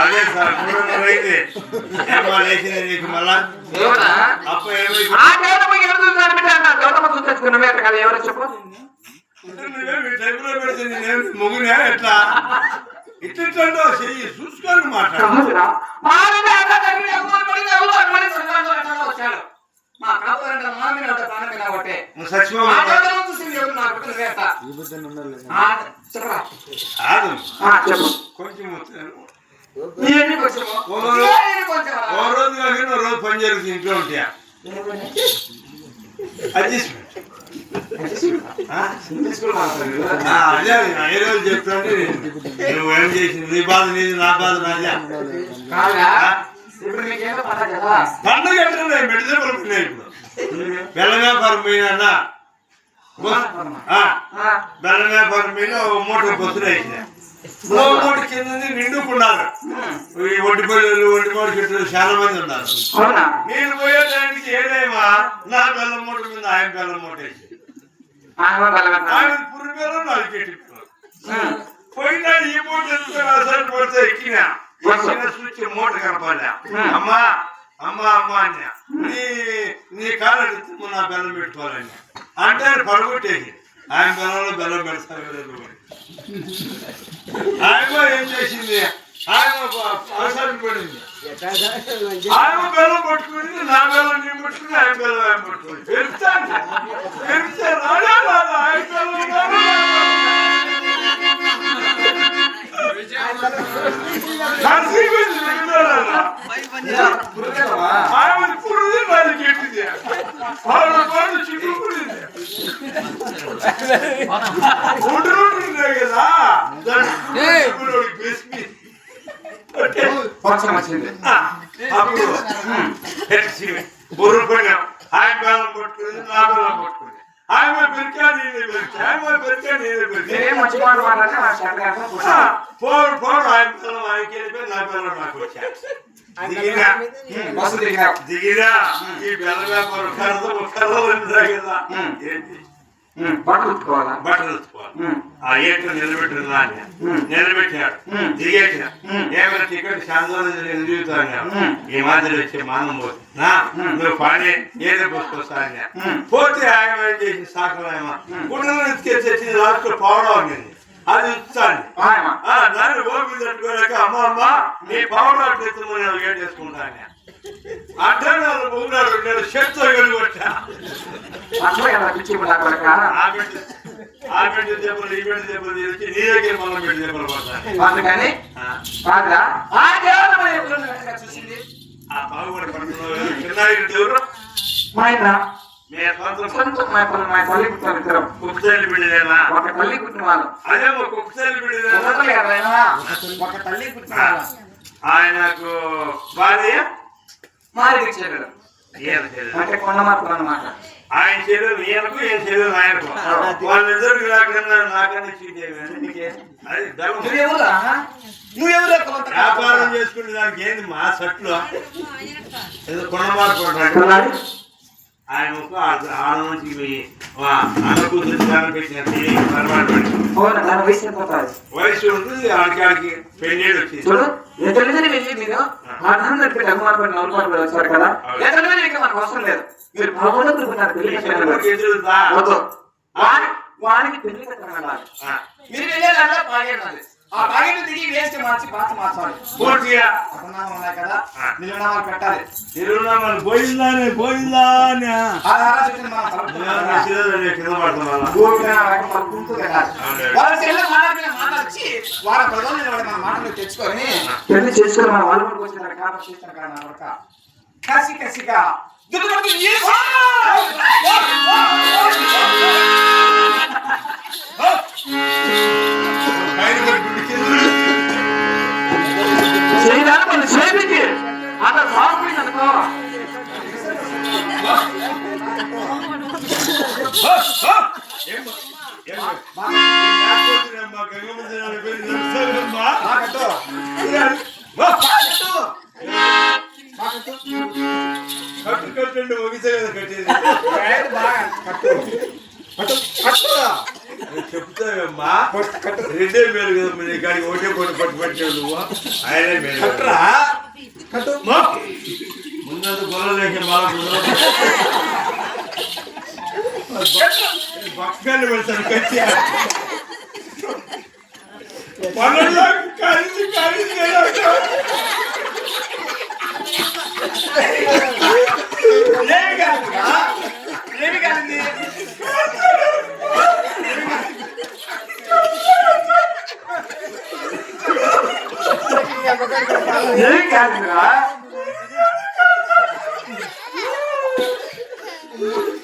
అదే సార్ మూడున్నర అయింది ఏమో లేచింది నీకు మళ్ళా? దేవుడా అప్ప ఏమై ఆ గౌతమ ఎవరు చూసారు బిడ్డ అన్న గౌతమ చూసేసుకున్న వేట కదా ఎవరు చెప్పు? టైపులో పెడితే నేనేం మొగునే ఎట్లా? ఇట్లంటో చెయ్యి చూసుకొని మాట్లాడు. మా కాపురంటే మా మీద ఒకటి ప్రాణం మీద ఒకటే. ఆ సచివ చూసింది ఎవరు? నాకు పుట్టిన వేట. ఆ, చెప్పరా? కాదు. ఆ, చెప్పు. కొంచెం నీ? ఓ. రోజు కాకుండా రోజు పని జరుగుతుంది ఇంట్లో ఉంటాయా? అడ్జస్ట్మెంట్. అదే ఏ రోజు చెప్తాంటే నువ్వు చేసింది? నీ బాధ నీది నా బాధ నాదే. పండుగ ఎట్లున్నాయి మెడిసిన్ పడుతున్నాయి ఇప్పుడు. బెల్లం వ్యాపారం పోయినా బెల్లం వ్యాపారం. మీద ఓ మూట బస్సులు వేసిన మూట కింద నిండుకున్నారు. ఈ ఒంటి పిల్లలు ఒంటి మూట చెట్లు చాలా మంది ఉన్నారు. నేను పోయేదానికి ఏదేమా నా బెల్లం మూట మీద ఆయన బెల్లం మూట. ఆయన పురి బెల్లం నాలుగు చెట్టు పోయినా ఈ మూట అసలు పడితే ఎక్కినా. ఎక్కిన చూచి మూట కనపడా అమ్మా అమ్మా అమ్మా అన్న. నీ నీ కాలు ఎత్తుకు నా బెల్లం పెట్టుకోవాలని అంటే ఆయన పడగొట్టేసి ఆయన బెల్లంలో బెల్లం పెడతారు ఆయన ఏం చేసింది? ఆయన అవసరం పడింది. ఆయన బెల్లం పట్టుకుంది నా బెల్లం నేను పట్టుకుని ఆయన బెల్లం ఆయన పట్టుకుంది పెరుగుతాను పెడితే ఆయన బెల్లం బుర్ర పడిన ఆయన బెల్లం పట్టుకుని నా బెల్లం పట్టుకుని ఆయన పెరికా నేను ఆయన పెరికా నేను ఆయన పిల్లలు ఆయనకి వెళ్ళిపోయి నా పిల్లలు నాకు ఈ ఉంటాయి కదా ఏంటి? బట్టలు ఉతుక్కోవాలా? బట్టలు ఆ ఏట్లు నిలబెట్టిన దాన్ని నిలబెట్టాడు దిగేసిన ఏమైనా టికెట్ శాంతంగా దిగుతాను ఈ మాదిరి వచ్చే మానం పోతే నా నువ్వు పాడే ఏదో పోతే ఆయన ఏం చేసి గుండెలు ఎత్తుకెచ్చేసి లాస్ట్ పవడం అనింది అది ఇస్తాను. నన్ను ఓపిక తట్టుకోలేక అమ్మ అమ్మ నీ పవర్ ఎత్తుమని నేను ఏం చేసుకుంటాను అడ్డాడు మూడు నేను కూడా కొడక. ఆ? అందుకని వెనక చూసింది. ఆ బాగుపడి మా మీ సొంతం మా పల్లి మా పల్లి పుట్టిన ఇద్దరం కుక్కసారి బిడ్డదేనా? ఒక తల్లి పుట్టిన వాళ్ళు. అదే? ఒక తల్లి పుట్టిన ఆయనకు భార్య? చెల్లెలు అంటే కొండ ఆయన చెల్లెలు ఈయనకు ఈయన చెల్లెలు ఆయనకు వాళ్ళిద్దరికి రాకుండా నాకన్నా. నువ్వెవరా వ్యాపారం చేసుకునే దానికి ఏంది మా సట్లు? ఏదో కొండ? ఆయన ఆడ నుంచి పెట్టిన వయసు ఉంటుంది? ఆడికి ఆడికి పెళ్ళేడు వచ్చింది చూడు ఎక్కడికి వెళ్ళి మీరు అర్థం నడిపి మార్పులు నవ్వులు మార్పులు వచ్చారు కదా. ఇంకా మనకు అవసరం లేదు. మీరు బాగుండా తిరుగుతున్నారు పెళ్ళి ఆ, మీరు వెళ్ళేదాంట్లో పాగేయాలి ఆ పాగేట్ దిగి వేస్ట్ మార్చి పాత మార్చాలి పూర్తిగా అపనామం ఉన్నాయి కదా నిలునామాలు పెట్టాలి తిరువన్నామని పోయిందానే పోయిందానే మనం. కింద మాట వచ్చి వాళ్ళ ప్రజలు నిలబడి మన మాటలు తెచ్చుకొని పెళ్ళి చేసుకొని మన వాళ్ళు కూడా వచ్చిన కాబట్టి చేసిన. కసి కసిగా కట్టు కట్టండి ఒగిసే కదా కట్టేది బాగా కట్టు కట్టు కట్టురా చెప్తావమ్మా రెండే మేలు కదా మీ కానీ ఒకటే పట్టు పట్టు నువ్వు ఆయనే మేలు కట్టరా. బక్కలు పెడతాడు కట్టి పనుల్లో కలిసి కలిసి ఏం కాదురా?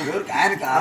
ஒரு காருக்கா